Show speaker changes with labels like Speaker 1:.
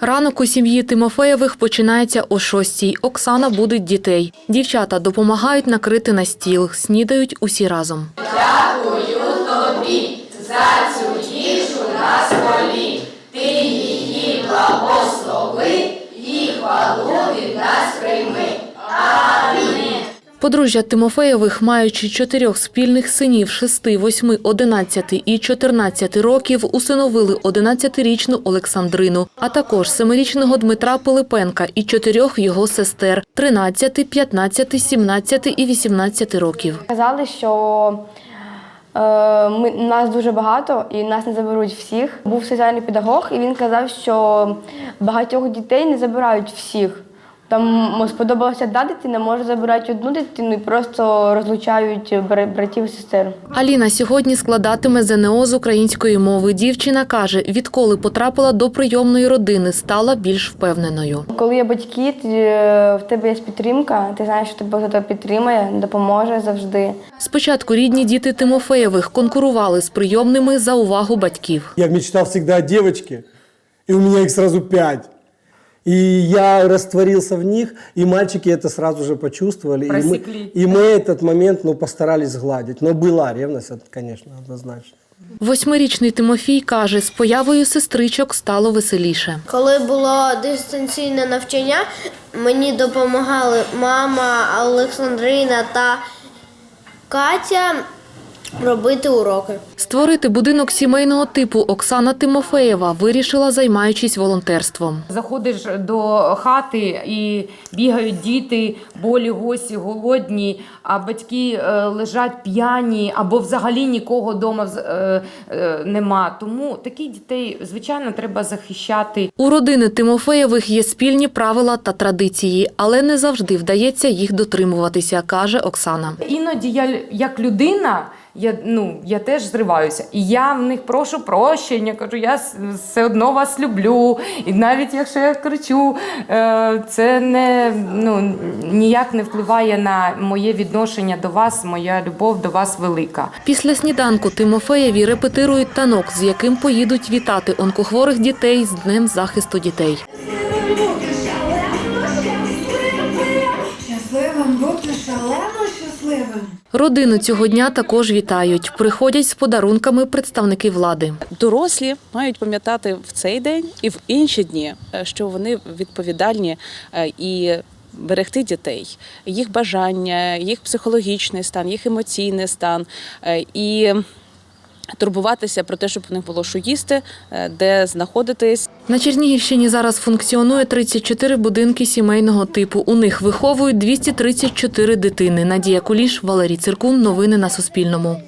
Speaker 1: Ранок у сім'ї Тимофеєвих починається о шостій. Оксана будить дітей. Дівчата допомагають накрити на стіл, снідають усі разом. Подружжя Тимофеєвих, маючи чотирьох спільних синів 6, 8, 11 і 14 років, усиновили 11-річну Олександрину, а також 7-річного Дмитра Пилипенка і чотирьох його сестер 13, 15, 17 і 18 років.
Speaker 2: Казали, що е, ми, нас дуже багато і нас не заберуть всіх. Був соціальний педагог, і він казав, що багатьох дітей не забирають всіх. Там сподобалася одна дитина, може забирати одну дитину і просто розлучають бра- братів і сестер.
Speaker 1: Аліна сьогодні складатиме ЗНО з української мови. Дівчина каже, відколи потрапила до прийомної родини, стала більш впевненою.
Speaker 2: Коли є батьки, е, в тебе є підтримка, ти знаєш, що тебе хто підтримає, допоможе завжди.
Speaker 1: Спочатку рідні діти Тимофеєвих конкурували з прийомними за увагу батьків.
Speaker 3: Я мечтал всегда о девочке, и у меня их сразу пять. И я растворился в них, и мальчики это сразу же почувствовали. И мы,
Speaker 4: Просекли.
Speaker 3: и мы этот момент ну, постарались сгладить. Но была ревность, это, конечно, однозначно.
Speaker 1: Восьмирічний Тимофій каже, з появою сестричок стало веселіше.
Speaker 5: Коли було дистанційне навчання, мені допомагали мама Олександрина та Катя робити уроки.
Speaker 1: Створити будинок сімейного типу Оксана Тимофеєва вирішила, займаючись волонтерством.
Speaker 4: Заходиш до хати і бігають діти, болі, гості, голодні, а батьки е, лежать п'яні або взагалі нікого вдома нема. Тому таких дітей, звичайно, треба захищати.
Speaker 1: У родини Тимофеєвих є спільні правила та традиції, але не завжди вдається їх дотримуватися, каже Оксана.
Speaker 4: Іноді я як людина. Я ну я теж зриваюся, і я в них прошу прощення. Кажу, я все одно вас люблю. І навіть якщо я кричу, е, це не ну ніяк не впливає на моє відношення до вас. Моя любов до вас велика.
Speaker 1: Після сніданку Тимофеєві репетирують танок, з яким поїдуть вітати онкохворих дітей з Днем захисту дітей.
Speaker 6: Щасливим бути шалено щасливим.
Speaker 1: Родину цього дня також вітають. Приходять з подарунками представники влади.
Speaker 7: дорослі мають пам'ятати в цей день і в інші дні, е, що вони відповідальні е, і берегти дітей, їх бажання, їх психологічний стан, їх емоційний стан е, і турбуватися про те, щоб у них було що їсти, де знаходитись.
Speaker 1: На Чернігівщині зараз функціонує 34 будинки сімейного типу. У них виховують 234 дитини. Надія Куліш, Валерій Циркун. Новини на Суспільному.